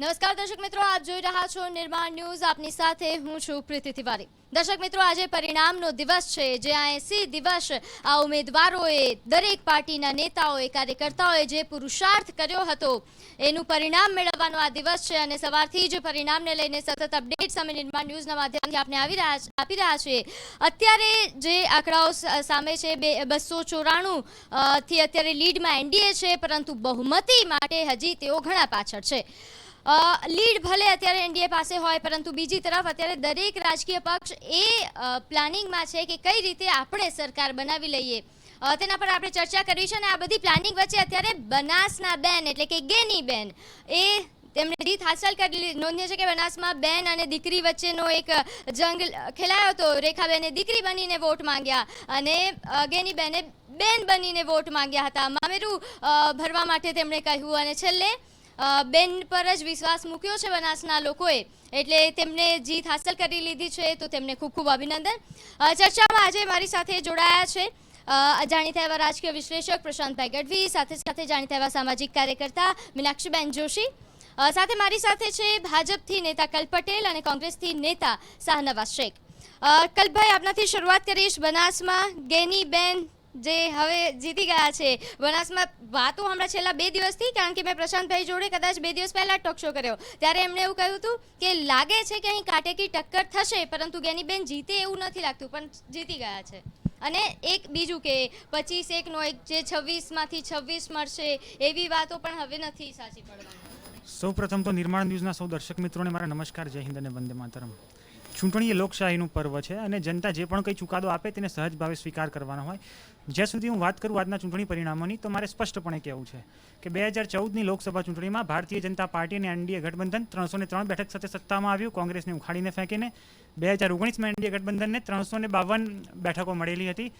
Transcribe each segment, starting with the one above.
નમસ્કાર દર્શક મિત્રો, આપ જોઈ રહ્યા છો નિર્માણ ન્યૂઝ. આપની સાથે હું છું પ્રીતિ તિવારી. દર્શક મિત્રો, આજે પરિણામનો દિવસ છે. જે આ એસી દિવસ આ ઉમેદવારોએ, દરેક પાર્ટીના નેતાઓએ, કાર્યકર્તાઓએ જે પુરુષાર્થ કર્યો હતો, એનું પરિણામ મેળવવાનો આ દિવસ છે અને સવારથી જ પરિણામને લઈને સતત અપડેટ્સ અમે નિર્માણ ન્યૂઝના માધ્યમથી આપને આવી રહ્યા આપી રહ્યા છીએ અત્યારે જે આંકડાઓ સામે છે, બે, બસો ચોરાણું થી અત્યારે લીડમાં એનડીએ છે, પરંતુ બહુમતી માટે હજી તેઓ ઘણા પાછળ છે. લીડ ભલે અત્યારે એનડીએ પાસે હોય, પરંતુ બીજી તરફ અત્યારે દરેક રાજકીય પક્ષ એ પ્લાનિંગમાં છે કે કઈ રીતે આપણે સરકાર બનાવી લઈએ. તેના પર આપણે ચર્ચા કરવી છે અને આ બધી પ્લાનિંગ વચ્ચે અત્યારે બનાસના બેન એટલે કે ગેની બેન એ તેમણે જીત હાંસલ કરી નોંધ્ય છે કે બનાસમાં બેન અને દીકરી વચ્ચેનો એક જંગ ખેલાયો હતો. રેખાબેને દીકરી બનીને વોટ માંગ્યા અને ગેની બેને બેન બનીને વોટ માંગ્યા હતા. મામેરું ભરવા માટે તેમણે કહ્યું અને છેલ્લે બેન પર જ વિશ્વાસ મૂક્યો છે બનાસના લોકોએ. એટલે તેમને જીત હાંસલ કરી લીધી છે તો તેમને ખૂબ ખૂબ અભિનંદન. ચર્ચામાં આજે મારી સાથે જોડાયા છે. જાણીતા એવા રાજકીય વિશ્લેષક પ્રશાંતભાઈ ગઢવી, સાથે સાથે જાણીતા એવા સામાજિક કાર્યકર્તા મીનાક્ષીબેન જોશી. સાથે મારી સાથે છે ભાજપથી નેતા કલ્પ પટેલ અને કોંગ્રેસથી નેતા શાહનવાઝ શેખ. કલભાઈ આપનાથી શરૂઆત કરીશ. બનાસમાં ગેની બેન જે હવે જીતી ગયા છે. બનાસમાં વાતો હમણાં છેલ્લા બે દિવસથી, કારણ કે મેં પ્રશાંતભાઈ જોડે કદાચ બે દિવસ પહેલા ટોક શો કર્યો. ત્યારે એમણે એવું કહ્યું હતું કે લાગે છે કે અહીં કાટેકી ટક્કર થશે, પરંતુ ગેનીબેન જીતે એવું નથી લાગતું, પણ જીતી ગયા છે. અને એક બીજું કે પચીસ એકનો એક જે છવ્વીસમાંથી છવ્વીસ મળશે, એવી વાતો પણ હવે નથી સાચી પડવાની. સૌ પ્રથમ તો નિર્માણ ન્યૂઝના સૌ દર્શક મિત્રોને મારા નમસ્કાર, જય હિન્દ અને વંદે માતરમ. ચૂંટણી એ લોકશાહીનું પર્વ છે અને જનતા જે પણ કંઈ ચુકાદો આપે તેને સહજ ભાવે સ્વીકાર કરવાનો હોય. જ્યાં સુધી હું વાત કરું આજના ચૂંટણી પરિણામોની, તો મારે સ્પષ્ટપણે કહેવું છે કે બે હજાર ચૌદની લોકસભા ચૂંટણીમાં ભારતીય જનતા પાર્ટી અને એનડીએ ગઠબંધન ત્રણસો ત્રણ બેઠક સાથે સત્તામાં આવ્યું. કોંગ્રેસને ઉખાડીને ફેંકીને બે હજાર ઓગણીસમાં એનડીએ ગઠબંધનને ત્રણસો બાવન બેઠકો મળેલી હતી.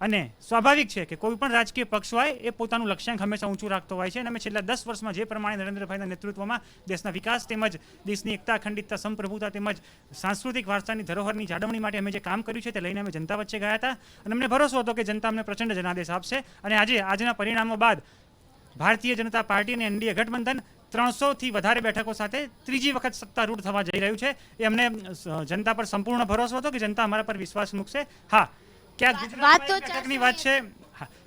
અને સ્વાભાવિક છે કે કોઈ પણ રાજકીય પક્ષ હોય, એ પોતાનું લક્ષ્યાંક હંમેશા ઊંચું રાખતો હોય છે અને અમે છેલ્લા દસ વર્ષમાં જે પ્રમાણે નરેન્દ્રભાઈના નેતૃત્વમાં દેશના વિકાસ તેમજ દેશની એકતા અખંડિતતા સંપ્રભુતા તેમજ સાંસ્કૃતિક વારસાની ધરોહરની જાળવણી માટે અમે જે કામ કર્યું છે તે લઈને અમે જનતા વચ્ચે ગયા હતા અને અમને ભરોસો હતો કે જનતા અમને પ્રચંડ જનાદેશ આપશે અને આજે આજના પરિણામો બાદ ભારતીય જનતા પાર્ટી અને એનડીએ ગઠબંધન ત્રણસોથી વધારે બેઠકો સાથે ત્રીજી વખત સત્તારૂઢ થવા જઈ રહ્યું છે. એ અમને જનતા પર સંપૂર્ણ ભરોસો હતો કે જનતા અમારા પર વિશ્વાસ મૂકશે? હા ક્યાં ગુજરાતમાં વાત બેઠકની વાત છે?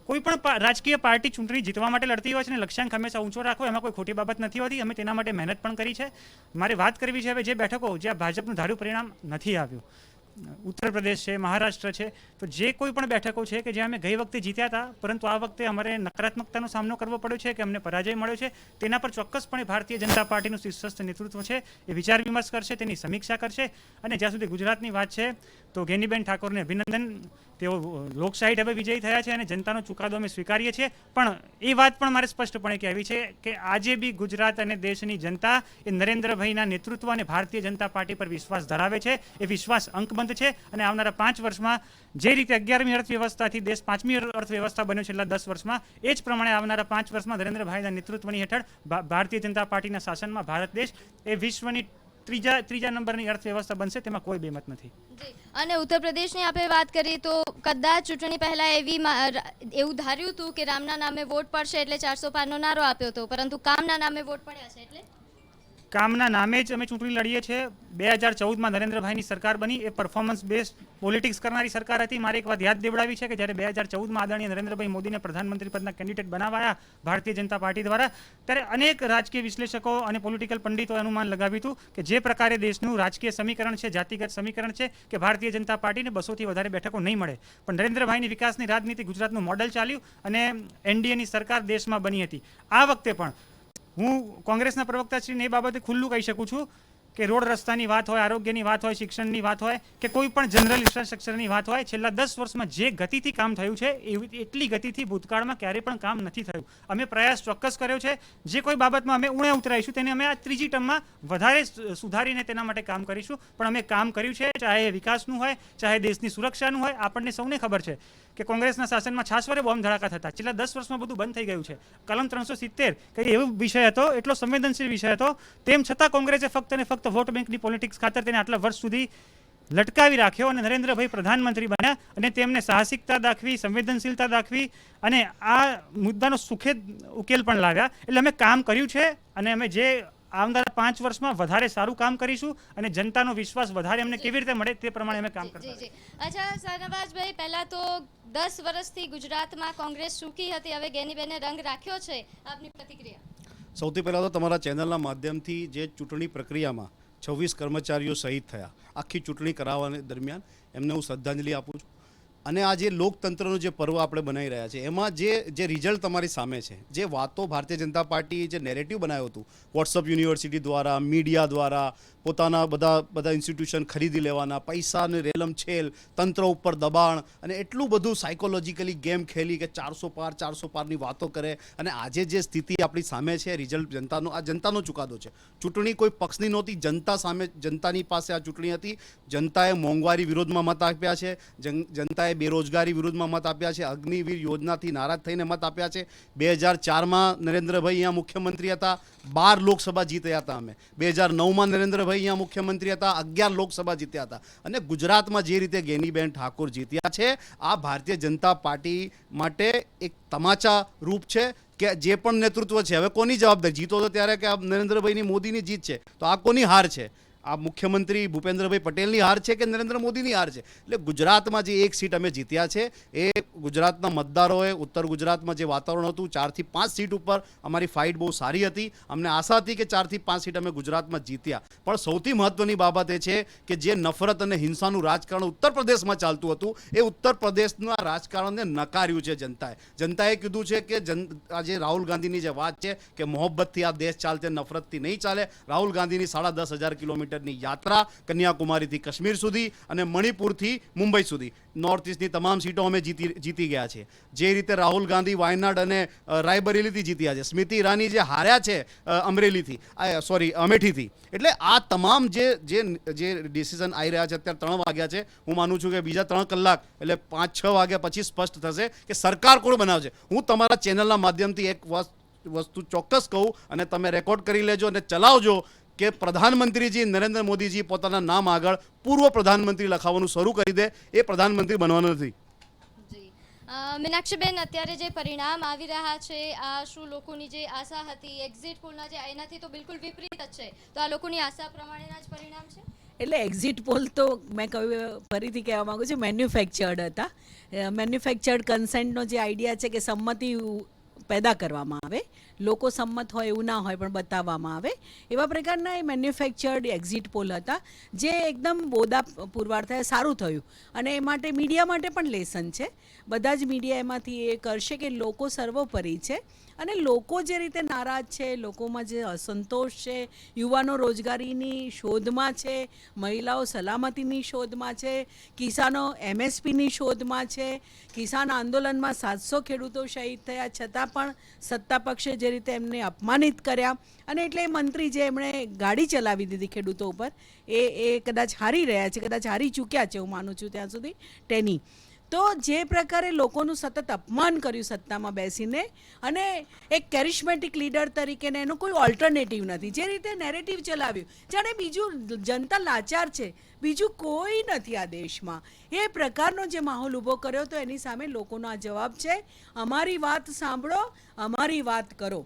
કોઈ પણ રાજકીય પાર્ટી ચૂંટણી જીતવા માટે લડતી હોય છે અને લક્ષ્યાંક હંમેશા ઊંચો રાખવો એમાં કોઈ ખોટી બાબત નથી હોતી. અમે તેના માટે મહેનત પણ કરી છે. મારે વાત કરવી છે હવે જે બેઠકો જ્યાં ભાજપનું ધાર્યું પરિણામ નથી આવ્યું. ઉત્તર પ્રદેશ છે મહારાષ્ટ્ર છે. તો જે કોઈ પણ બેઠકો છે કે જ્યાં અમે ગઈ વખતે જીત્યા હતા પરંતુ આ વખતે અમારે નકારાત્મકતાનો સામનો કરવો પડ્યો છે કે અમને પરાજય મળ્યો છે તેના પર ચોક્કસપણે ભારતીય જનતા પાર્ટીનું શીર્ષસ્થ નેતૃત્વ છે એ વિચાર વિમર્શ કરશે તેની સમીક્ષા કરશે. અને જ્યાં સુધી ગુજરાતની વાત છે તો ગેનીબેન ઠાકોરને અભિનંદન. તેઓ લોકશાહી ઢબે વિજયી થયા છે અને જનતાનો ચુકાદો અમે સ્વીકારીએ છીએ. પણ એ વાત પણ મારે સ્પષ્ટપણે કહેવી છે કે આજે બી ગુજરાત અને દેશની જનતા એ નરેન્દ્રભાઈના નેતૃત્વ અને ભારતીય જનતા પાર્ટી પર વિશ્વાસ ધરાવે છે. એ વિશ્વાસ અંકબંધ છે અને આવનારા પાંચ વર્ષમાં જે રીતે અગિયારમી અર્થવ્યવસ્થાથી દેશ પાંચમી અર્થવ્યવસ્થા બન્યો છેલ્લા દસ વર્ષમાં, એ જ પ્રમાણે આવનારા પાંચ વર્ષમાં નરેન્દ્રભાઈના નેતૃત્વની હેઠળ ભારતીય જનતા પાર્ટીના શાસનમાં ભારત દેશ એ વિશ્વની ત્રીજા ત્રીજા નંબરની અર્થવ્યવસ્થા બનશે, તેમાં કોઈ બેમત નથી. અને ઉત્તર પ્રદેશની આપણે વાત કરીએ તો કદાચ ચૂંટણી પહેલા એવી એવું ધાર્યું હતું કે રામના નામે વોટ પડશે એટલે ચારસો પારનો નારો આપ્યો હતો, પરંતુ કામના નામે વોટ પડ્યા છે એટલે? કામના નામે જ અમે ચૂંટણી લડીએ છીએ. બે હજાર ચૌદમાં નરેન્દ્રભાઈની સરકાર બની. એ પરફોર્મન્સ બેસ્ડ પોલિટિક્સ કરનારી સરકાર હતી. મારે એક વાત યાદ દેવડાવી છે કે જ્યારે બે હજાર ચૌદમાં આદરણીય નરેન્દ્રભાઈ મોદીને પ્રધાનમંત્રી પદના કેન્ડિડેટ બનાવાયા ભારતીય જનતા પાર્ટી દ્વારા, ત્યારે અનેક રાજકીય વિશ્લેષકો અને પોલિટિકલ પંડિતોએ અનુમાન લગાવ્યું હતું કે જે પ્રકારે દેશનું રાજકીય સમીકરણ છે, જાતિગત સમીકરણ છે, કે ભારતીય જનતા પાર્ટીને બસોથી વધારે બેઠકો નહીં મળે. પણ નરેન્દ્રભાઈની વિકાસની રાજનીતિ ગુજરાતનું મોડલ ચાલ્યું અને એનડીએની સરકાર દેશમાં બની હતી. આ વખતે પણ હું કોંગ્રેસના પ્રવક્તાશ્રીને એ બાબતે ખુલ્લું કહી શકું છું કે રોડ રસ્તાની વાત હોય, આરોગ્યની વાત હોય, શિક્ષણની વાત હોય, કે કોઈ પણ જનરલ ઇન્ફ્રાસ્ટ્રક્ચરની વાત હોય, છેલ્લા દસ વર્ષમાં જે ગતિથી કામ થયું છે, એવી એટલી ગતિથી ભૂતકાળમાં ક્યારેય પણ કામ નથી થયું. અમે પ્રયાસ ચોક્કસ કર્યો છે. જે કોઈ બાબતમાં અમે ઉણે ઉતરાઈશું, તેને અમે આ ત્રીજી ટર્મમાં વધારે સુધારીને તેના માટે કામ કરીશું. પણ અમે કામ કર્યું છે, ચાહે વિકાસનું હોય, ચાહે દેશની સુરક્ષાનું હોય, આપણને સૌને ખબર છે. કે કોંગ્રેસના શાસનમાં છાસવારે બોમ્બ ધડાકા થતા. છેલ્લા દસ વર્ષમાં બધું બંધ થઈ ગયું છે. કલમ ત્રણસો સિત્તેર, કઈ એવો વિષય હતો? એટલો સંવેદનશીલ વિષય હતો. તેમ છતાં કોંગ્રેસે ફક્ત ને ફક્ત વોટ બેંકની પોલિટિક્સ ખાતર તેને આટલા વર્ષ સુધી લટકાવી રાખ્યો અને નરેન્દ્રભાઈ પ્રધાનમંત્રી બન્યા અને તેમને સાહસિકતા દાખવી, સંવેદનશીલતા દાખવી અને આ મુદ્દાનો સુખેદ ઉકેલ પણ લાવ્યા. એટલે અમે કામ કર્યું છે અને અમે જે આવનારા પાંચ વર્ષમાં વધારે સારું કામ કરીશું અને જનતાનો વિશ્વાસ વધારે અમને કેવી રીતે મળે તે પ્રમાણે અમે કામ જી અચ્છા શાહનવાજભાઈ પહેલા તો દસ વર્ષથી ગુજરાતમાં કોંગ્રેસ સૂકી હતી હવે ગેનીબેને રંગ રાખ્યો છે. આપની પ્રતિક્રિયા? સૌથી પહેલાં તો તમારા ચેનલના માધ્યમથી જે ચૂંટણી પ્રક્રિયામાં છવ્વીસ કર્મચારીઓ શહીદ થયા આખી ચૂંટણી કરાવવાની દરમિયાન એમને હું શ્રદ્ધાંજલિ આપું છું. અને આ જે લોકતંત્રનું જે પર્વ આપણે બનાવી રહ્યા છે એમાં જે જે રિઝલ્ટ તમારી સામે છે, જે વાતો ભારતીય જનતા પાર્ટીએ જે નેરેટિવ બનાવ્યું હતું વોટ્સઅપ યુનિવર્સિટી દ્વારા મીડિયા દ્વારા પોતાના બધા બધા ઇન્સ્ટિટ્યુશન ખરીદી લેવાના પૈસાને રેલમ છેલ, તંત્ર ઉપર દબાણ, અને એટલું બધું સાયકોલોજીકલી ગેમ ખેલી કે ચારસો પાર, ચારસો પારની વાતો કરે, અને આજે જે સ્થિતિ આપણી સામે છે રિઝલ્ટ જનતાનો, આ જનતાનો ચુકાદો છે. ચૂંટણી કોઈ પક્ષની નહોતી, જનતા સામે, જનતાની પાસે આ ચૂંટણી હતી. જનતાએ મોંઘવારી વિરોધમાં મત આપ્યા છે જનતાએ બેરોજગારી વિરુદ્ધમાં મત આપ્યા છે, અગ્નિવીર યોજનાથી નારાજ થઈને મત આપ્યા છે. બે હજાર ચારમાં નરેન્દ્રભાઈ અહીંયા મુખ્યમંત્રી હતા, બાર લોકસભા જીત્યા હતા અમે. બે હજાર નવમાં નરેન્દ્રભાઈ અહીંયા મુખ્યમંત્રી હતા, અગિયાર લોકસભા જીત્યા હતા. અને ગુજરાતમાં જે રીતે ગેનીબેન ઠાકોર જીત્યા છે, આ ભારતીય જનતા પાર્ટી માટે એક તમાચા રૂપ છે કે જે પણ નેતૃત્વ છે. હવે કોની જવાબદારી? જીતો તો ત્યારે કે આ નરેન્દ્રભાઈની મોદીની જીત છે. તો આ કોની હાર છે? આ મુખ્યમંત્રી ભૂપેન્દ્રભાઈ પટેલની હાર છે કે નરેન્દ્ર મોદીની હાર છે? એટલે ગુજરાતમાં જે એક સીટ અમે જીત્યા છે, એ ગુજરાતના મતદારોએ ઉત્તર ગુજરાતમાં જે વાતાવરણ હતું, ચારથી પાંચ સીટ ઉપર અમારી ફાઇટ બહુ સારી હતી. અમને આશા હતી કે ચારથી પાંચ સીટ અમે ગુજરાતમાં જીત્યા. પણ સૌથી મહત્વની બાબત એ છે કે જે નફરત અને હિંસાનું રાજકારણ ઉત્તર પ્રદેશમાં ચાલતું હતું, એ ઉત્તર પ્રદેશના રાજકારણને નકાર્યું છે જનતાએ. જનતાએ કીધું છે કે જન, આજે રાહુલ ગાંધીની જે વાત છે કે મોહબ્બતથી આ દેશ ચાલશે, નફરતથી નહીં ચાલે, રાહુલ ગાંધીની સાડા દસ હજાર કિલોમીટરની યાત્રા કન્યાકુમારીથી કાશ્મીર સુધી અને મણિપુરથી મુંબઈ સુધી. નોર્થ ઇસ્ટની તમામ સીટો અમે જીતી જીતી ગયા છે. જે રીતે રાહુલ ગાંધી વાયનાડ અને રાયબરેલીથી જીત્યા છે. સ્મૃતિ ઈરાની જે હાર્યા છે અમરેલીથી સોરી અમેઠીથી. એટલે આ તમામ જે જે જે ડિસિઝન આવી રહ્યા છે, અત્યારે ત્રણ વાગ્યા છે. હું માનું છું કે બીજા ત્રણ કલાક, એટલે પાંચ, છ વાગ્યા પછી સ્પષ્ટ થશે કે સરકાર કોણ બનાવશે. હું તમારા ચેનલના માધ્યમથી એક વસ્તુ ચોક્કસ કહું અને તમે રેકોર્ડ કરી લેજો અને ચલાવજો. કે પ્રધાનમંત્રીજી નરેન્દ્ર મોદીજી પોતાના નામ આગળ પૂર્વ પ્રધાનમંત્રી લખાવવાનું શરૂ કરી દે. એ પ્રધાનમંત્રી બનવાનો નથી. મીનાક્ષીબેન અત્યારે જે પરિણામ આવી રહ્યા છે આ શું લોકોની જે આશા હતી એક્ઝિટ પોલના જે એનાથી તો બિલકુલ વિપરીત જ છે. તો આ લોકોની આશા પ્રમાણેના જ પરિણામ છે? એટલે એક્ઝિટ પોલ તો મેં કહ્યું ફરીથી કહેવા માગું છું મેન્યુફેક્ચર્ડ હતા. મેન્યુફેક્ચર્ડ કન્સેન્ટનો જે આઈડિયા છે કે સંમતિ પેદા કરવામાં આવે. લોકો સંમત હોય એવું ના હોય પણ બતાવવામાં આવે. એવા પ્રકારના એ મેન્યુફેક્ચર્ડ એક્ઝિટ પોલ હતા, જે એકદમ બોદા પુરવાર થયા, સારું થયું. અને એ માટે મીડિયા માટે પણ લેસન છે. બધા જ મીડિયા એમાંથી એ કરશે કે લોકો સર્વોપરી છે. અને લોકો જે રીતે નારાજ છે, લોકોમાં જે અસંતોષ છે, યુવાનો રોજગારીની શોધમાં છે, મહિલાઓ સલામતીની શોધમાં છે, કિસાનો એમએસપીની શોધમાં છે, કિસાન આંદોલનમાં સાતસો ખેડૂતો શહીદ થયા, છતાં પણ સત્તા પક્ષે જે રીતે એમને અપમાનિત કર્યા અને એટલે મંત્રી જે એમણે ગાડી ચલાવી દીધી ખેડૂતો ઉપર, એ એ કદાચ હારી રહ્યા છે, કદાચ હારી ચૂક્યા છે, હું માનું છું ત્યાં સુધી ટેની. તો જે પ્રકારે લોકોનું સતત અપમાન કર્યું સત્તામાં બેસીને અને એક કેરિસ્મેટિક લીડર તરીકે ને એનું કોઈ ઓલ્ટરનેટિવ નથી. જે રીતે નેરેટિવ ચલાવ્યું. જાણે બીજું જનતા લાચાર છે. બીજું કોઈ નથી આ દેશમાં. એ પ્રકારનો જે માહોલ ઊભો કર્યો તો એની સામે લોકોનો આ જવાબ છે, અમારી વાત સાંભળો, અમારી વાત કરો.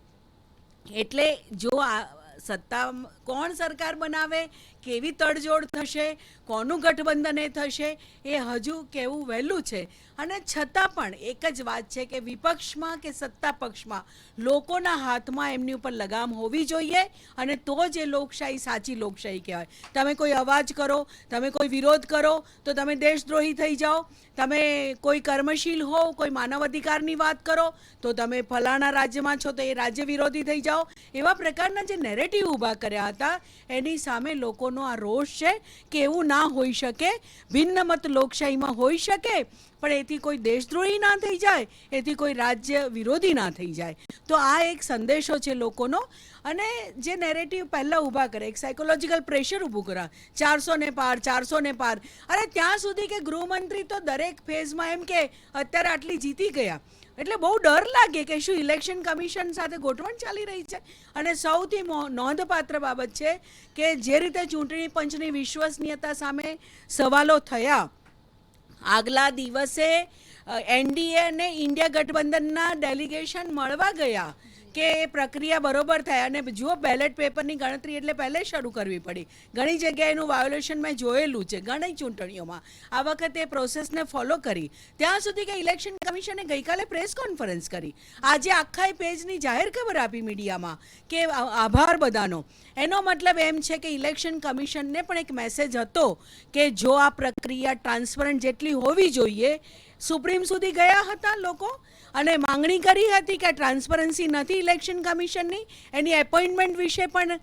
એટલે જો આ સત્તા કોણ સરકાર બનાવે? કેવી તડજોડ થશે, કોનું ગઠબંધન એ થશે, એ હજુ કહેવું વહેલું છે? અને છતાં પણ એક જ વાત છે કે વિપક્ષમાં કે સત્તા પક્ષમાં લોકોના હાથમાં એમની ઉપર લગામ હોવી જોઈએ અને તો જ એ લોકશાહી સાચી લોકશાહી કહેવાય. તમે કોઈ અવાજ કરો, તમે કોઈ વિરોધ કરો, તો તમે દેશદ્રોહી થઈ જાઓ. તમે કોઈ કર્મશીલ હો, કોઈ માનવ અધિકારની વાત કરો, તો તમે ફલાણા રાજ્યમાં છો, તો એ રાજ્ય વિરોધી થઈ જાઓ. એવા પ્રકારના જે નેરેટિવ ઊભા કર્યા હતા, એની સામે લોકોનો આ રોષ છે કે એવું ના હોઈ શકે ભિન્ન મત લોકશાહીમાં હોઈ શકે, પણ એથી કોઈ દેશદ્રોહી ના થઈ જાય, એથી કોઈ રાજ્ય વિરોધી ના થઈ જાય. તો આ એક સંદેશો છે લોકોનો અને જે નેરેટિવ પહેલાં ઊભા કરે, એક સાયકોલોજીકલ પ્રેશર ઊભું કરા, ચારસો ને પાર, ચારસો ને પાર. અરે ત્યાં સુધી કે ગૃહમંત્રી તો દરેક ફેઝમાં એમ કે, અત્યારે આટલી જીતી ગયા. એટલે બહુ ડર લાગે કે શું ઇલેક્શન કમિશન સાથે ગોઠવણ ચાલી રહી છે. અને સૌથી નોંધપાત્ર બાબત છે કે જે રીતે ચૂંટણી પંચની વિશ્વસનીયતા સામે સવાલો થયા, આગલા દિવસે એનડીએ અને ઇન્ડિયા ગઠબંધનના ડેલિગેશન મળવા ગયા. કે એ પ્રક્રિયા બરોબર થાય અને જુઓ બેલેટ પેપરની ગણતરી એટલે પહેલે શરૂ કરવી પડી. ઘણી જગ્યાએ એનું વાયોલેશન મેં જોયેલું છે ઘણી ચૂંટણીઓમાં. આ વખતે એ પ્રોસેસને ફોલો કરી. ત્યાં સુધી કે ઇલેક્શન કમિશને ગઈકાલે પ્રેસ કોન્ફરન્સ કરી. આજે આખા પેજની જાહેર ખબર આપી મીડિયામાં કે આભાર બધાનો. એનો મતલબ એમ છે કે ઇલેક્શન કમિશનને પણ એક મેસેજ હતો કે જો આ પ્રક્રિયા ટ્રાન્સપરન્ટ જેટલી હોવી જોઈએ, સુપ્રીમ સુધી ગયા હતા લોકો? અને માંગણી કરી હતી કે ટ્રાન્સપરન્સી નથી ઇલેક્શન કમિશનની, એની એપોઇન્ટમેન્ટ વિશે પણ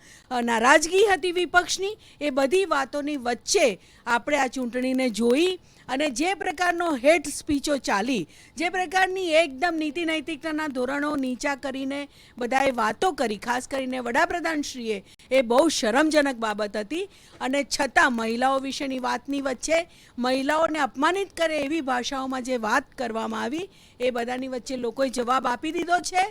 નારાજગી હતી વિપક્ષની. એ બધી વાતોની વચ્ચે આપણે આ ચૂંટણીને જોઈ અને જે પ્રકારનો હેટ સ્પીચો ચાલી, જે પ્રકારની એકદમ નીતિ નૈતિકતાના ધોરણો નીચા કરીને બધાએ વાતો કરી, ખાસ કરીને વડાપ્રધાનશ્રીએ, એ બહુ શરમજનક બાબત હતી. અને છતાં મહિલાઓ વિશેની વાતની વચ્ચે મહિલાઓને અપમાનિત કરે એવી ભાષાઓમાં જે વાત કરવામાં આવી, એ બધાની વચ્ચે લોકોએ જવાબ આપી દીધો છે.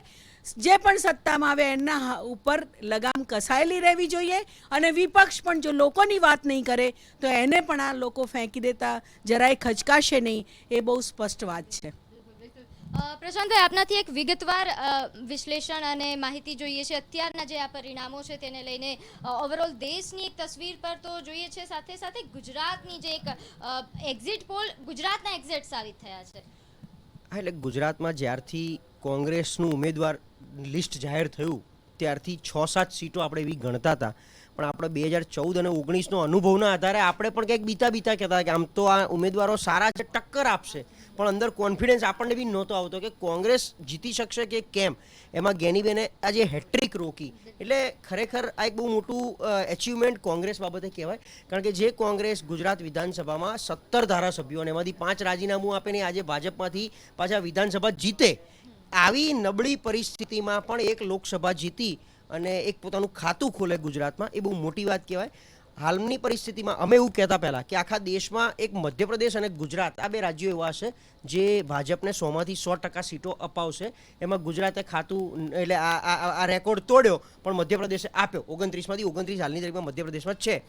જે પણ સત્તામાં આવે એના ઉપર લગામ કસાયેલી રહેવી જોઈએ અને વિપક્ષ પણ જો લોકોની વાત નહીં કરે તો એને પણ આ લોકો ફેંકી દેતા જરાય ખચકાશે નહીં એ બહુ સ્પષ્ટ વાત છે. પ્રશાંતભાઈ, આપનાથી એક વિગતવાર વિશ્લેષણ અને માહિતી જોઈએ છે. અત્યારના જે આ પરિણામો છે તેને લઈને ઓવરઓલ દેશની એક તસવીર પર તો જોઈએ છે. સાથે સાથે ગુજરાતની જે એક એક્ઝિટ પોલ ગુજરાતના એક્ઝિટ સાબિત થયા છે. હા, એટલે ગુજરાતમાં જ્યારથી કોંગ્રેસનું ઉમેદવાર લિસ્ટ જાહેર થયું, ત્યારથી છ સાત સીટો આપણે એવી ગણતા હતા. પણ આપણે બે હજાર ચૌદ અને ઓગણીસનો અનુભવના આધારે આપણે પણ કંઈક બીતા બીતા કહેતા કે આમ તો આ ઉમેદવારો સારા છે, ટક્કર આપશે. પણ અંદર કોન્ફિડન્સ આપણને બી નહોતો આવતો કે કોંગ્રેસ જીતી શકશે કે કેમ? એમાં ગેનીબેને આ જે હેટ્રિક રોકી, એટલે ખરેખર આ એક બહુ મોટું એચિવમેન્ટ કોંગ્રેસ બાબતે કહેવાય. કારણ કે જે કોંગ્રેસ ગુજરાત વિધાનસભામાં સત્તર ધારાસભ્યો અને એમાંથી પાંચ રાજીનામું આપીને આજે ભાજપમાંથી પાછા વિધાનસભા જીતે, આવી નબળી પરિસ્થિતિમાં પણ એક લોકસભા જીતી અને એક પોતાનું ખાતું ખોલે ગુજરાતમાં, એ બહુ મોટી વાત કહેવાય. હાલની પરિસ્થિતિમાં અમે એવું કહેતા પહેલાં કે આખા દેશમાં એક મધ્યપ્રદેશ અને ગુજરાત, આ બે રાજ્યો એવા છે જે ભાજપને સોમાંથી સો ટકા સીટો અપાવશે. એમાં ગુજરાતે ખાતું, એટલે આ, આ- રેકોર્ડ તોડ્યો, પણ મધ્યપ્રદેશે આપ્યો. ઓગણત્રીસમાંથી ઓગણત્રીસ હાલની તારીખમાં મધ્યપ્રદેશમાં છે.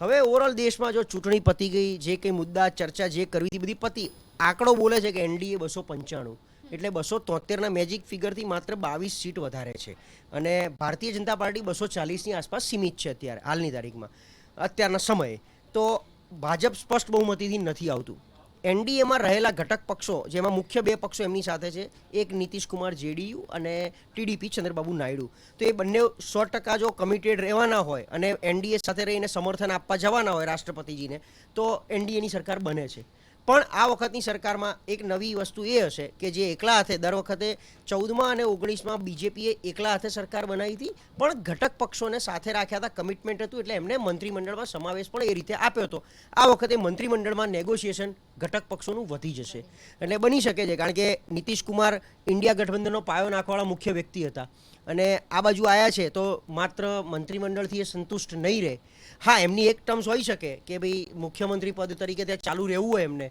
હવે ઓવરઓલ દેશમાં જો ચૂંટણી પતી ગઈ, જે કંઈ મુદ્દા, ચર્ચા જે કરવી હતી બધી પતી. આંકડો બોલે છે કે એનડીએ બસો પંચાણું. એટલે બસો તોતેરના મેજિક ફિગરથી માત્ર બાવીસ સીટ વધારે છે. અને ભારતીય જનતા પાર્ટી બસો ચાલીસની આસપાસ સીમિત છે અત્યારે, હાલની તારીખમાં, અત્યારના સમયે. તો ભાજપ સ્પષ્ટ બહુમતીથી નથી આવતું. એનડીએમાં રહેલા ઘટક પક્ષો, જેમાં મુખ્ય બે પક્ષો એમની સાથે છે, એક નીતિશ કુમાર જેડીયુ અને ટીડીપી ચંદ્રબાબુ નાયડુ. તો એ બંને સો ટકા જો કમિટેડ રહેવાના હોય અને એનડીએ સાથે રહીને સમર્થન આપવા જવાના હોય રાષ્ટ્રપતિજીને, તો એનડીએની સરકાર બને છે. પણ આ વખતની સરકારમાં એક નવી વસ્તુ એ હશે કે જે એકલા હાથે દર વખતે ચૌદમાં અને ઓગણીસમાં બીજેપીએ એકલા હાથે સરકાર બનાવી હતી, પણ ઘટક પક્ષોને સાથે રાખ્યા હતા કમિટમેન્ટ હતું એટલે એમને મંત્રીમંડળમાં સમાવેશ પણ એ રીતે આપ્યો હતો. આ વખતે મંત્રીમંડળમાં નેગોશિએશન ઘટક પક્ષોનું વધી જશે. એટલે બની શકે છે, કારણ કે નીતિશ કુમાર ઇન્ડિયા ગઠબંધનનો પાયો નાખવાવાળા મુખ્ય વ્યક્તિ હતા. અને આ બાજુ આવ્યા છે તો માત્ર મંત્રીમંડળથી એ સંતુષ્ટ નહીં રહે. હા, એમની એક ટર્મ્સ હોઈ શકે કે ભાઈ મુખ્યમંત્રી પદ તરીકે ત્યાં ચાલુ રહેવું હોય એમને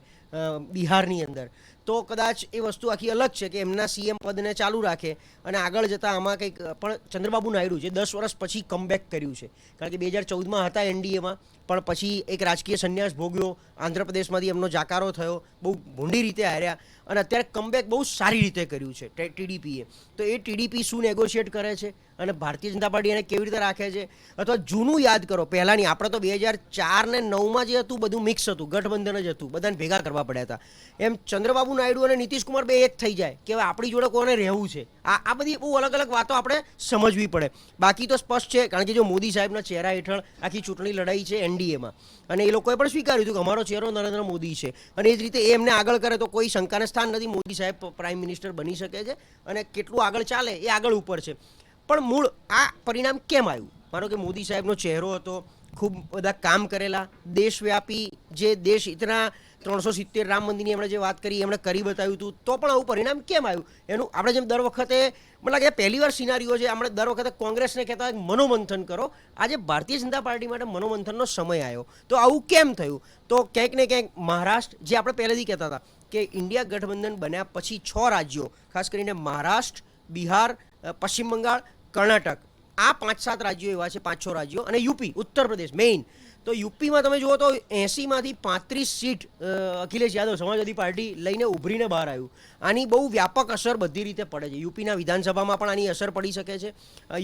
બિહારની અંદર. તો કદાચ એ વસ્તુ આખી અલગ છે કે એમના સીએમ પદને ચાલુ રાખે અને આગળ જતાં આમાં કંઈક, પણ ચંદ્રબાબુ નાયડુ જે દસ વર્ષ પછી કમબેક કર્યું છે. કારણ કે બે હજાર ચૌદમાં હતા એનડીએમાં, પણ પછી એક રાજકીય સંન્યાસ ભોગ્યો, આંધ્રપ્રદેશમાંથી એમનો જાકારો થયો, બહુ ભૂંડી રીતે હાર્યા. અને અત્યારે કમબેક બહુ સારી રીતે કર્યું છે ટીડીપીએ તો એ ટીડીપી શું નેગોશિએટ કરે છે? અને ભારતીય જનતા પાર્ટી એને કેવી રીતે રાખે છે? અથવા જૂનું યાદ કરો, પહેલાંની, આપણે તો બે હજાર ચાર ને નવમાં જે હતું, બધું મિક્સ હતું, ગઠબંધન જ હતું, બધાને ભેગા કરવા પડ્યા હતા. એમ ચંદ્રબાબુ નાયડુ અને નીતિશ કુમાર બે એક થઈ જાય, કે હવે આપણી જોડે કોને રહેવું છે? આ આ બધી બહુ અલગ અલગ વાતો આપણે સમજવી પડે. બાકી તો સ્પષ્ટ છે, કારણ કે જો મોદી સાહેબના ચહેરા હેઠળ આખી ચૂંટણી લડાઈ છે એનડીએમાં. અને એ લોકોએ પણ સ્વીકાર્યું હતું કે અમારો ચહેરો નરેન્દ્ર મોદી છે. અને એ જ રીતે એમને આગળ કરે તો કોઈ શંકાને સ્થાન નથી. મોદી સાહેબ પ્રાઇમ મિનિસ્ટર બની શકે છે અને કેટલું આગળ ચાલે એ આગળ ઉપર છે. પણ મૂળ આ પરિણામ કેમ આવ્યું? માનો કે મોદી સાહેબનો ચહેરો હતો, ખૂબ બધા કામ કરેલા. દેશવ્યાપી જે દેશ ઇતના ત્રણસો સિત્તેર રામ મંદિરની એમણે જે વાત કરી, એમણે કરી બતાવ્યું હતું. તો પણ આવું પરિણામ કેમ આવ્યું? એનું આપણે જેમ દર વખતે મને લાગે પહેલી વાર સિનારીઓ છે આપણે દર વખતે કોંગ્રેસને કહેતા મનોમંથન કરો. આજે ભારતીય જનતા પાર્ટી માટે મનોમંથનનો સમય આવ્યો. તો આવું કેમ થયું? તો ક્યાંક ને ક્યાંક મહારાષ્ટ્ર, જે આપણે પહેલેથી કહેતા હતા કે ઇન્ડિયા ગઠબંધન બન્યા પછી છ રાજ્યો, ખાસ કરીને મહારાષ્ટ્ર, બિહાર પશ્ચિમ બંગાળ, કર્ણાટક, આ પાંચ સાત રાજ્યો એવા છે, પાંચ છ રાજ્યો, અને યુપી, ઉત્તર પ્રદેશ, મેઇન. તો યુપીમાં તમે જુઓ તો એંસીમાંથી પાંત્રીસ સીટ અખિલેશ યાદવ સમાજવાદી પાર્ટી લઈને ઉભરીને બહાર આવ્યું. આની બહુ વ્યાપક અસર બધી રીતે પડે છે. યુપીના વિધાનસભામાં પણ આની અસર પડી શકે છે.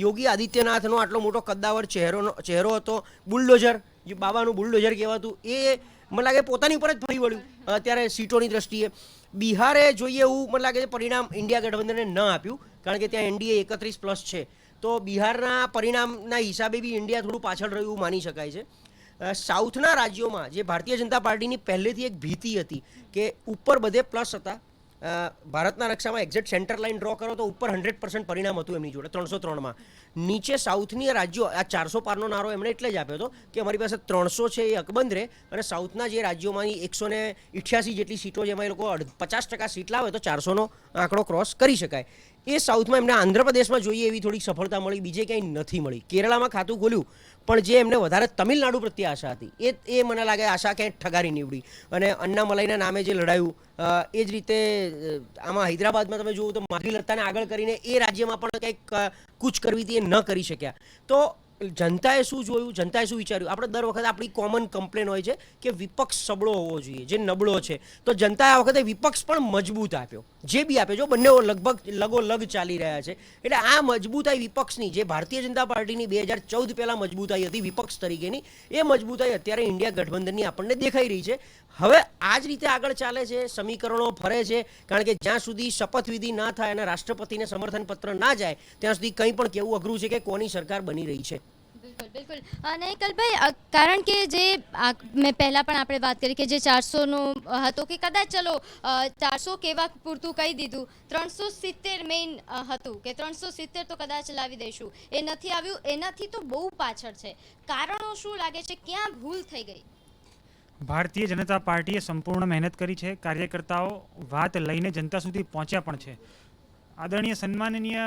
યોગી આદિત્યનાથનો આટલો મોટો કદ્દાવર ચહેરોનો, ચહેરો હતો. બુલડોઝર, જે બાબાનું બુલડોઝર કહેવાતું, એ મને લાગે પોતાની ઉપર જ ફરી વળ્યું, અત્યારે સીટોની દ્રષ્ટિએ. બિહારે જોઈએ એવું મને લાગે છે પરિણામ ઇન્ડિયા ગઠબંધને ન આપ્યું, કારણ કે ત્યાં એનડીએ એકત્રીસ પ્લસ છે. તો બિહારના પરિણામના હિસાબે બી ઇન્ડિયા થોડું પાછળ રહ્યું માની શકાય છે. સાઉથના રાજ્યોમાં જે ભારતીય જનતા પાર્ટીની પહેલેથી એક ભીતિ હતી કે ઉપર બધે પ્લસ હતા ભારતના રક્ષામાં એક્ઝેક્ટ સેન્ટર લાઇન ડ્રો કરો તો ઉપર હંડ્રેડ પર્સન્ટ પરિણામ હતું એમની જોડે, ત્રણસો ત્રણમાં. નીચે સાઉથની રાજ્યો, આ ચારસો પારનો નારો એમણે એટલે જ આપ્યો હતો કે અમારી પાસે ત્રણસો છે એ અકબંધ રહે અને સાઉથના જે રાજ્યોમાંની એકસો ને ઇઠ્યાસી જેટલી સીટો જેમાં એ લોકો પચાસ ટકા સીટ લાવે તો ચારસોનો આંકડો ક્રોસ કરી શકાય. એ સાઉથમાં એમને આંધ્રપ્રદેશમાં જોઈએ એવી થોડીક સફળતા મળી, બીજે ક્યાંય નથી મળી. કેરળામાં ખાતું ખોલ્યું પણ જે એમને વધારે તમિલનાડુ પ્રત્યે આશા હતી, એ એ મને લાગે આશા ક્યાંય ઠગારી નીવડી અને અન્નામલાઈના નામે જે લડાયું એ જ રીતે આમાં હૈદરાબાદમાં તમે જુઓ તો માગી લતાને આગળ કરીને એ રાજ્યમાં પણ કંઈક કૂચ કરવી હતી એ ન કરી શક્યા. તો જનતાએ શું જોયું? જનતાએ શું વિચાર્યું? આપણે દર વખતે આપણી કોમન કમ્પ્લેન હોય છે કે વિપક્ષ સબળો હોવો જોઈએ, જે નબળો છે. તો જનતાએ આ વખતે વિપક્ષ પણ મજબૂત આપ્યો. જે બી આપ્યો, જો બંને લગભગ લગો લગ ચાલી રહ્યા છે. એટલે આ મજબૂતાઈ વિપક્ષની, જે ભારતીય જનતા પાર્ટીની બે હજાર ચૌદ પહેલાં મજબૂતાઈ હતી વિપક્ષ તરીકેની, એ મજબૂતાઈ અત્યારે ઇન્ડિયા ગઠબંધનની આપણને દેખાઈ રહી છે. હવે આ જ રીતે આગળ ચાલે છે, સમીકરણો ફરે છે, કારણ કે જ્યાં સુધી શપથવિધિ ના થાય અને રાષ્ટ્રપતિને સમર્થન પત્ર ના જાય, ત્યાં સુધી કંઈ પણ કેવું અઘરું છે કે કોની સરકાર બની રહી છે. બિલકુલ બિલકુલ. અને કલભાઈ કારણ કે જે મેં પહેલાં પણ આપણે વાત કરી કે જે ચારસોનું હતો કે કદાચ ચલો ચારસો કેવા પૂરતું કહી દીધું. ત્રણસો સિત્તેર મેઇન હતું કે ત્રણસો સિત્તેર તો કદાચ લાવી દઈશું. એ નથી આવ્યું, એનાથી તો બહુ પાછળ છે. કારણો શું લાગે છે? ક્યાં ભૂલ થઈ ગઈ? ભારતીય જનતા પાર્ટીએ સંપૂર્ણ મહેનત કરી છે. કાર્યકર્તાઓ વાત લઈને જનતા સુધી પહોંચ્યા પણ છે. આદરણીય, સન્માનનીય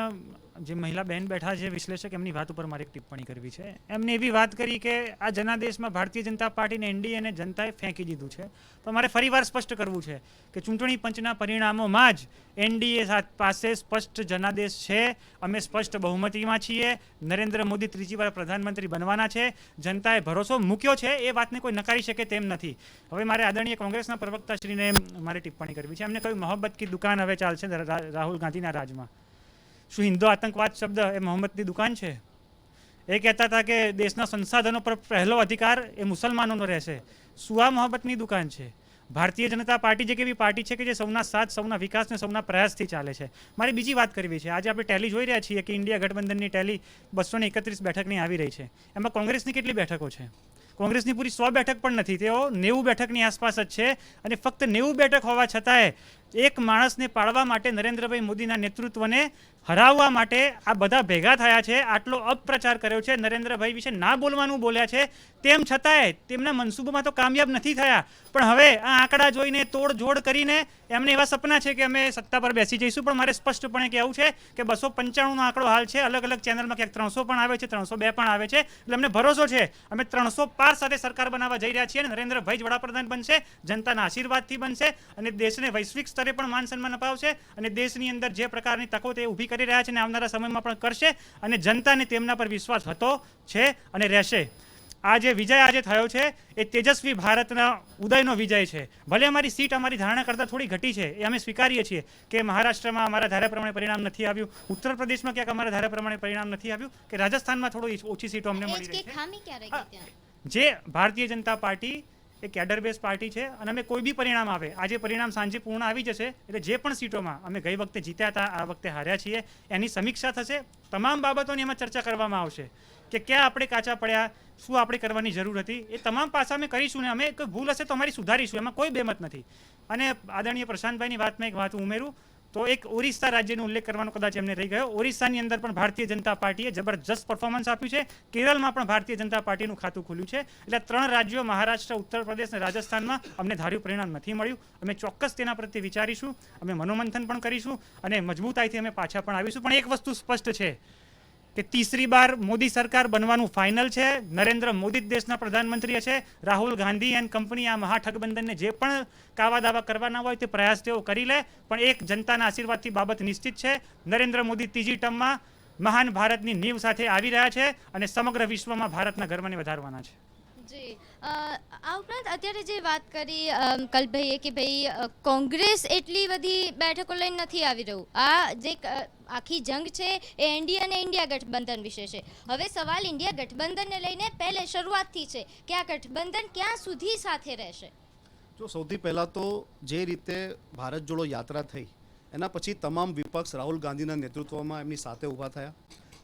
જે મહિલા બહેન બેઠા છે, વિશ્લેષક, એમની વાત ઉપર મારે એક ટિપ્પણી કરવી છે. એમને એવી વાત કરી કે આ જનાદેશમાં ભારતીય જનતા પાર્ટીને એનડીએ અને જનતાએ ફેંકી દીધું છે. તો મારે ફરીવાર સ્પષ્ટ કરવું છે કે ચૂંટણી પંચના પરિણામોમાં જ એનડીએ પાસે સ્પષ્ટ જનાદેશ છે. અમે સ્પષ્ટ બહુમતીમાં છીએ. નરેન્દ્ર મોદી ત્રીજી વાર પ્રધાનમંત્રી બનવાના છે. જનતાએ ભરોસો મૂક્યો છે. એ વાતને કોઈ નકારી શકે તેમ નથી. હવે મારે આદરણીય કોંગ્રેસના પ્રવક્તાશ્રીને મારે ટિપ્પણી કરવી છે. એમને કહ્યું, મોહબ્બત કી દુકાન હવે ચાલશે રાહુલ ગાંધીના રાજમાં. શું હિન્દુ આતંકવાદ શબ્દ એ મોહમ્મદની દુકાન છે? એ કહેતા હતા કે દેશના સંસાધનો પર પહેલો અધિકાર એ મુસલમાનોનો રહેશે. શું આ મોહબ્બતની દુકાન છે? ભારતીય જનતા પાર્ટી જે કેવી પાર્ટી છે કે જે સૌના સાથ, સૌના વિકાસને સૌના પ્રયાસથી ચાલે છે? મારે બીજી વાત કરવી છે. આજે આપણે ટેલી જોઈ રહ્યા છીએ કે ઇન્ડિયા ગઠબંધનની ટેલી બસો ને એકત્રીસ બેઠકની આવી રહી છે. એમાં કોંગ્રેસની કેટલી બેઠકો છે? કોંગ્રેસની પૂરી સો બેઠક પણ નથી. તેઓ નેવું બેઠકની આસપાસ જ છે અને ફક્ત નેવું બેઠક હોવા છતાંય એક માણસને પાડવા માટે નરેન્દ્રભાઈ મોદીના નેતૃત્વને હરાવવા માટે આ બધા ભેગા થયા છે, આટલો અપપ્રચાર કર્યો છે, નરેન્દ્રભાઈ વિશે ના બોલવાનું બોલ્યા છે. તેમ છતાંય તેમના મનસૂબોમાં તો કામયાબ નથી થયા. પણ હવે આ આંકડા જોઈને તોડ જોડ કરીને એમને એવા સપના છે કે અમે સત્તા પર બેસી જઈશું. પણ મારે સ્પષ્ટપણે કહેવું છે કે બસો પંચાણુંનો આંકડો હાલ છે. અલગ અલગ ચેનલમાં ક્યાંક ત્રણસો પણ આવે છે, ત્રણસો બે પણ આવે છે. એટલે અમને ભરોસો છે. અમે ત્રણસો પાર સાથે સરકાર બનાવવા જઈ રહ્યા છીએ નરેન્દ્રભાઈ જ વડાપ્રધાન બનશે, જનતાના આશીર્વાદથી બનશે અને દેશને વૈશ્વિક સ્તરે પણ માન સન્માન અપાવશે અને દેશની અંદર જે પ્રકારની તકો તે ઊભી કરી રહ્યા છે અને આવનારા સમયમાં પણ કરશે અને જનતાને તેમના પર વિશ્વાસ હતો છે અને રહેશે. આ જે વિજય આજે થયો છે એ તેજસ્વી ભારતના ઉદયનો વિજય છે. ભલે અમારી સીટ અમારી ધારણા કરતાં થોડી ઘટી છે એ અમે સ્વીકારીએ છીએ કે મહારાષ્ટ્રમાં અમારા ધારા પ્રમાણે પરિણામ નથી આવ્યું ઉત્તર પ્રદેશમાં ક્યાંક અમારા ધારા પ્રમાણે પરિણામ નથી આવ્યું કે રાજસ્થાનમાં થોડી ઓછી સીટો અમને મળી રહી છે. જે ભારતીય જનતા પાર્ટી એ કેડર બેઝ પાર્ટી છે અને અમે કોઈ બી પરિણામ આવે, આજે પરિણામ સાંજે પૂર્ણ આવી જશે, એટલે જે પણ સીટોમાં અમે ગઈ વખતે જીત્યા હતા, આ વખતે હાર્યા છીએ, એની સમીક્ષા થશે. તમામ બાબતોની એમાં ચર્ચા કરવામાં આવશે કે ક્યાં આપણે કાચા પડ્યા, શું આપણે કરવાની જરૂર હતી, એ તમામ પાસા અમે કરીશું ને અમે કોઈ ભૂલ હશે તો અમારી સુધારીશું, એમાં કોઈ બેમત નથી. અને આદરણીય પ્રશાંતભાઈની વાતમાં એક વાત ઉમેરું તો એક ઓરિસ્સા રાજ્યનો ઉલ્લેખ કરવાનો કદાચ એમને રહી ગયો. ઓરિસ્સાની અંદર પણ ભારતીય જનતા પાર્ટીએ જબરજસ્ત પરફોર્મન્સ આપ્યું છે. કેરળમાં પણ ભારતીય જનતા પાર્ટીનું ખાતું ખુલ્યું છે. એટલે ત્રણ રાજ્યો, મહારાષ્ટ્ર, ઉત્તર પ્રદેશ અને રાજસ્થાનમાં અમને ધાર્યું પરિણામ નથી મળ્યું. અમે ચોક્કસ તેના પ્રત્યે વિચારીશું. અમે મનોમંથન પણ કરીશું અને મજબૂતાઈથી અમે પાછા પણ આવીશું. પણ એક વસ્તુ સ્પષ્ટ છે. કે તીસરી બાર મોદી સરકાર બનવાનું ફાઇનલ છે. નરેન્દ્ર મોદી જ દેશના પ્રધાનમંત્રી છે. રાહુલ ગાંધી એન્ડ કંપની આ મહાઠગબંધનને જે પણ કાવા દાવા કરવાના હોય તે પ્રયાસ તેઓ કરી લે. પણ એક જનતાના આશીર્વાદથી બાબત નિશ્ચિત છે. નરેન્દ્ર મોદી ત્રીજી ટર્મમાં મહાન ભારતની નીંવ સાથે આવી રહ્યા છે અને સમગ્ર વિશ્વમાં ભારતના ગર્વને વધારવાના છે. જી. આ ઉપરાંત અત્યારે જે વાત કરી કલ્પભાઈએ કે ભાઈ કોંગ્રેસ એટલી બધી બેઠકો લઈને નથી આવી રહ્યું. આ જે આખી જંગ છે એ એનડીએ અને ઇન્ડિયા ગઠબંધન વિશે છે. હવે સવાલ ઇન્ડિયા ગઠબંધનને લઈને પહેલે શરૂઆતથી છે કે આ ગઠબંધન ક્યાં સુધી સાથે રહેશે? જો સૌથી પહેલાં તો જે રીતે ભારત જોડો યાત્રા થઈ, એના પછી તમામ વિપક્ષ રાહુલ ગાંધીના નેતૃત્વમાં એમની સાથે ઊભા થયા.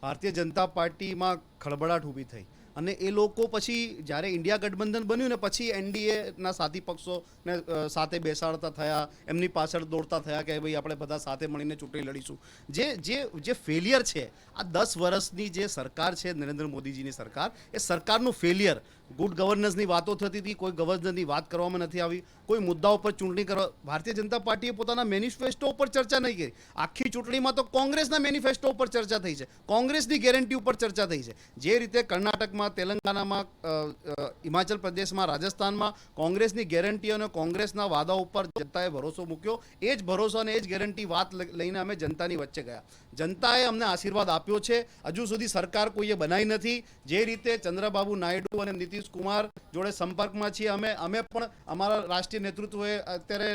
ભારતીય જનતા પાર્ટીમાં ખળબળાટ ઊભી થઈ. અને એ લોકો પછી જ્યારે ઇન્ડિયા ગઠબંધન બન્યું ને પછી એનડીએના સાથી પક્ષોને સાથે બેસાડતા થયા, એમની પાછળ દોડતા થયા કે ભાઈ આપણે બધા સાથે મળીને ચૂંટણી લડીશું. જે જે જે ફેલિયર છે, આ દસ વર્ષની જે સરકાર છે, નરેન્દ્ર મોદીજીની સરકાર, એ સરકારનું ફેલિયર ગુડ ગવર્નન્સની વાતો થતી હતી કોઈ ગવર્નન્સની વાત કરવામાં નથી આવી કોઈ મુદ્દા ઉપર ચૂંટણી કરવા ભારતીય જનતા પાર્ટીએ પોતાના મેનિફેસ્ટો ઉપર ચર્ચા નહીં કરી. આખી ચૂંટણીમાં તો કોંગ્રેસના મેનિફેસ્ટો ઉપર ચર્ચા થઈ છે. કોંગ્રેસની ગેરંટી ઉપર ચર્ચા થઈ છે. જે રીતે કર્ણાટકમાં અ, હિમાચલ પ્રદેશમાં રાજસ્થાનમાં કોંગ્રેસની ગેરંટી અને કોંગ્રેસના વાદા ઉપર જનતાએ ભરોસો મૂક્યો. એ જ ભરોસો અને એ જ ગેરંટી વાત લઈને અમે જનતાની વચ્ચે ગયા. જનતાએ અમને આશીર્વાદ આપ્યો છે. હજુ સુધી સરકાર કોઈએ બનાવી નથી. જે રીતે ચંદ્રબાબુ નાયડુ અને નીતિશ કુમાર જોડે સંપર્કમાં છીએ. અમે અમે પણ અમારા રાષ્ટ્રીય નેતૃત્વએ અત્યારે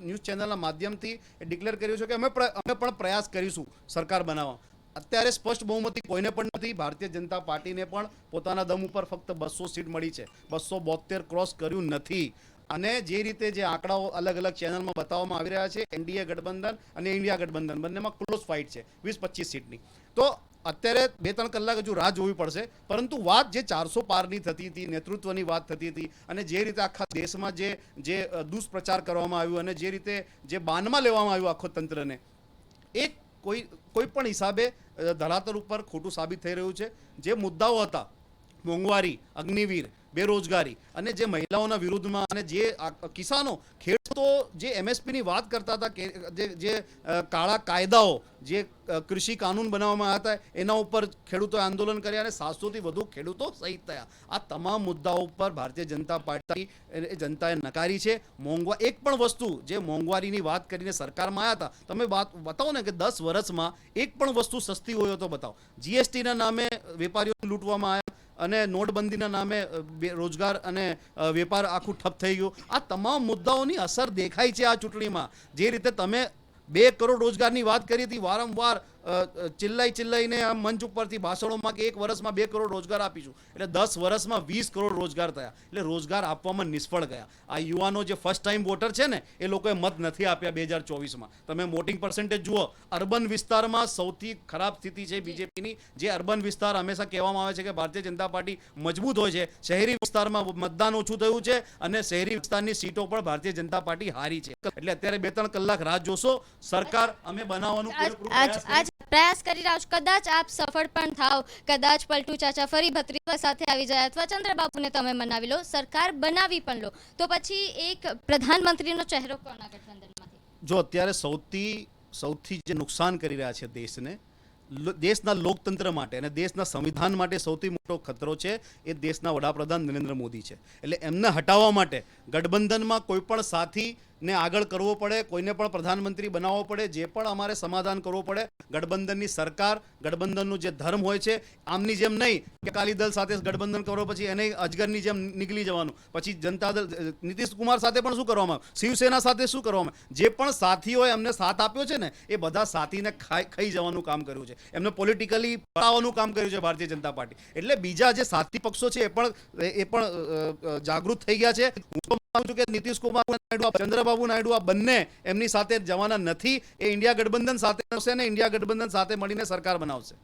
ન્યૂઝ ચેનલના માધ્યમથી ડિક્લેર કર્યું છે કે અમે અમે પણ પ્રયાસ કરીશું સરકાર બનાવવા. અત્યારે સ્પષ્ટ બહુમતી કોઈને પણ નથી. ભારતીય જનતા પાર્ટીને પણ પોતાના દમ ઉપર ફક્ત બસો સીટ મળી છે. બસો બોતેર ક્રોસ કર્યું નથી. અને જે રીતે જે આંકડાઓ અલગ અલગ ચેનલમાં બતાવવામાં આવી રહ્યા છે, એનડીએ ગઠબંધન અને ઇન્ડિયા ગઠબંધન, બંનેમાં ક્લોઝ ફાઇટ છે, વીસ પચીસ સીટની. તો અત્યારે બે ત્રણ કલાક હજુ રાહ જોવી પડશે. પરંતુ વાત જે ચારસો પારની થતી હતી, નેતૃત્વની વાત થતી હતી અને જે રીતે આખા દેશમાં જે જે દુષ્પ્રચાર કરવામાં આવ્યું અને જે રીતે જે બાનમાં લેવામાં આવ્યું આખો તંત્રને, એ કોઈ કોઈ પણ હિસાબે ધરાતર ઉપર ખોટું સાબિત થઈ રહ્યું છે. જે મુદ્દાઓ હતા મોંઘવારી, અગ્નિવીર, બેરોજગારી અને જે મહિલાઓના વિરુદ્ધમાં અને જે કિસાનો ખેડૂતો જે એમએસપીની વાત કરતા હતા જે જે કાળા કાયદાઓ જે કૃષિ કાનૂન બનાવવામાં હતા, એના ઉપર ખેડૂતોએ આંદોલન કર્યા અને સાતસોથી વધુ ખેડૂતો શહીદ થયા. આ તમામ મુદ્દાઓ ઉપર ભારતીય જનતા પાર્ટી જનતાએ નકારી છે. મોંઘવા, એક પણ વસ્તુ જે મોંઘવારીની વાત કરીને સરકારમાં આવ્યા હતા, તમે વાત બતાવો ને કે દસ વર્ષમાં એક પણ વસ્તુ સસ્તી હોય તો બતાવો. જીએસટીના નામે વેપારીઓ લૂંટવામાં આવ્યા અને નોટબંધીના નામે રોજગાર અને વેપાર આખું ઠપ થઈ ગયું. આ તમામ મુદ્દાઓની અસર દેખાય છે આ ચૂંટણીમાં. જે રીતે તમે બે કરોડ રોજગારની વાત કરી હતી, વારંવાર ચિલ્લાઈ ચિલ્લાઈને આ મંચ ઉપરથી ભાષણોમાં કે એક વર્ષમાં બે કરોડ રોજગાર આપીશું. એટલે દસ વર્ષમાં વીસ કરોડ રોજગાર થયા. એટલે રોજગાર આપવામાં નિષ્ફળ ગયા. આ યુવાનો જે ફર્સ્ટ ટાઈમ વોટર છે ને એ લોકોએ મત નથી આપ્યા બે હજાર ચોવીસમાં. તમે વોટિંગ પર્સન્ટેજ જુઓ અર્બન વિસ્તારમાં સૌથી ખરાબ સ્થિતિ છે બીજેપીની. જે અર્બન વિસ્તાર હંમેશા કહેવામાં આવે છે કે ભારતીય જનતા પાર્ટી મજબૂત હોય છે. શહેરી વિસ્તારમાં મતદાન ઓછું થયું છે અને શહેરી વિસ્તારની સીટો પણ ભારતીય જનતા પાર્ટી હારી છે. એટલે અત્યારે બે ત્રણ કલાક રાહ જોશો. સરકાર અમે બનાવવાનું પ્રયાસ કરી રહ્યા છો. કદાચ આપ સફળ પણ થાવ. કદાચ પલટુ ચાચા ફરી ભત્રીજા સાથે આવી જાય અથવા ચંદ્રબાબુને તમે મનાવી લો, સરકાર બનાવી પણ લો. તો પછી એક પ્રધાનમંત્રીનો ચહેરો કોના ગઠબંધનમાંથી? જો અત્યારે સૌથી સૌથી જે નુકસાન કરી રહ્યા છે દેશને દેશના લોકતંત્ર માટે અને દેશના સંવિધાન માટે સૌથી મોટો ખતરો છે એ દેશના વડાપ્રધાન નરેન્દ્ર મોદી છે. એટલે એમને હટાવવા માટે ગઠબંધનમાં કોઈ પણ સાથીને આગળ કરવો પડે, કોઈને પણ પ્રધાનમંત્રી બનાવવો પડે, જે પણ અમારે સમાધાન કરવો પડે, ગઠબંધનની સરકાર, ગઠબંધનનું જે ધર્મ હોય છે, આમની જેમ નહીં કે અકાલી દળ સાથે ગઠબંધન કરો, પછી એને અજગરની જેમ નીકળી જવાનું. પછી જનતા દળ, નીતિશ કુમાર સાથે પણ શું કરવામાં શિવસેના સાથે શું કરવામાં જે પણ સાથીઓએ એમને સાથ આપ્યો છે ને, એ બધા સાથીને ખાઈ ખાઈ જવાનું કામ કર્યું છે. એમને પોલિટિકલી પડાવવાનું કામ કર્યું છે ભારતીય જનતા પાર્ટી. એટલે બીજા જે સાથી પક્ષો છે, એ પણ એ પણ જાગૃત થઈ ગયા છે. હું માનું છું કે નીતિશ કુમાર ચંદ્રબાબુ નાયડુ આ બંને એમની સાથે જવાના નથી. એ ઇન્ડિયા ગઠબંધન સાથે આવશે અને ઇન્ડિયા ગઠબંધન સાથે મળીને સરકાર બનાવશે.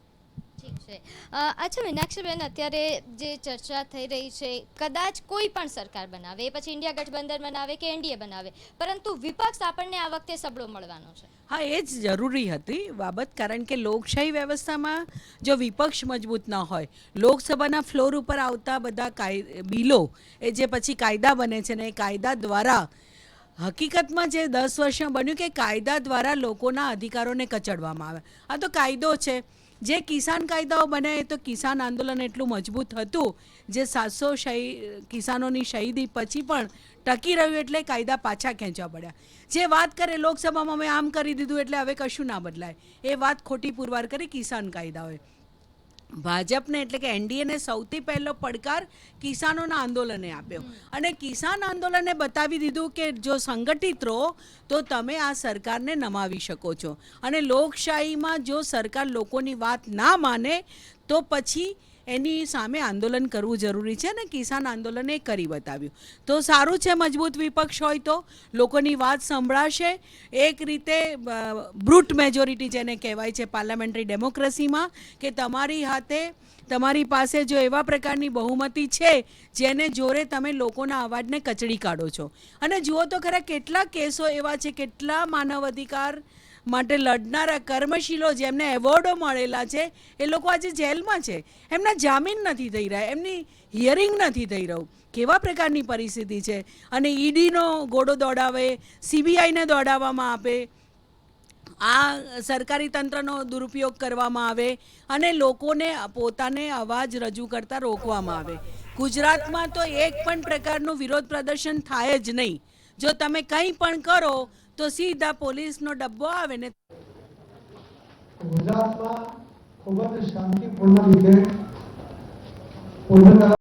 છે. અચ્છા મીનાક્ષીબેન અત્યારે જે ચર્ચા થઈ રહી છે કદાચ કોઈ પણ સરકાર બનાવે એ પછી ઇન્ડિયા ગઠબંધન બનાવે કે એનડીએ બનાવે પરંતુ વિપક્ષ આપણને આ વખતે સબળો મળવાનો છે. હા એ જ જરૂરી હતી બાબત કારણ કે લોકશાહી વ્યવસ્થામાં જો વિપક્ષ મજબૂત ન હોય લોકસભાના ફ્લોર ઉપર આવતા બધા કાય બિલો એ જે પછી કાયદા બને છે ને એ કાયદા દ્વારા હકીકતમાં જે દસ વર્ષમાં બન્યું કે કાયદા દ્વારા લોકોના અધિકારોને કચડવામાં આવે. આ તો કાયદો છે. જે કિસાન કાયદાઓ બન્યા એ તો કિસાન આંદોલન એટલું મજબૂત હતું જે સાતસો શહી, કિસાનોની શહીદી પછી પણ ટકી રહ્યું એટલે કાયદા પાછા ખેંચવા પડ્યા. જે વાત કરે લોકસભામાં અમે આમ કરી દીધું એટલે હવે કશું ના બદલાય. એ વાત ખોટી પુરવાર કરી કિસાન કાયદાઓએ. ભાજપને એટલે કે એનડીએને સૌથી પહેલો પડકાર કિસાનોના આંદોલને આપ્યો. અને કિસાન આંદોલને બતાવી દીધું કે જો સંગઠિત રહો, તો તમે આ સરકારને નમાવી શકો છો. અને લોકશાહીમાં જો સરકાર લોકોની વાત ના માને, તો પછી એની સામે આંદોલન કરવું જરૂરી છે અને કિસાન આંદોલન એ કરી બતાવ્યું. તો સારું છે મજબૂત વિપક્ષ હોય તો? લોકોની વાત સંભળાશે. એક રીતે બ્રૂટ મેજોરિટી જેને કહેવાય છે પાર્લામેન્ટરી ડેમોક્રેસીમાં, કે તમારી હાથે, તમારી પાસે જો એવા પ્રકારની બહુમતી છે, જેને જોરે તમે લોકોના અવાજને કચડી કાઢો છો. અને જુઓ તો ખરા કેટલા કેસો એવા છે, કેટલા માનવ અધિકાર માટે લડનારા કર્મશીલો જેમને એવોર્ડો મળેલા છે, એ લોકો આજે જેલમાં છે. એમના જામીન નથી થઈ રહ્યા, એમની હિયરિંગ નથી થઈ રહ્યું. કેવા પ્રકારની પરિસ્થિતિ છે? અને ઈડીનો ઘોડો દોડાવે, સીબીઆઈને દોડાવવામાં આપે, આ સરકારી તંત્રનો દુરુપયોગ કરવામાં આવે, અને લોકોને પોતાને અવાજ રજૂ કરતા રોકવામાં આવે. ગુજરાતમાં તો એક પણ પ્રકારનું વિરોધ પ્રદર્શન થાય જ નહીં. જો તમે કંઈ પણ કરો તો સીધા પોલીસનો ડબ્બો આવે ને ગુજરાતમાં ખૂબ જ શાંતિપૂર્ણ રીતે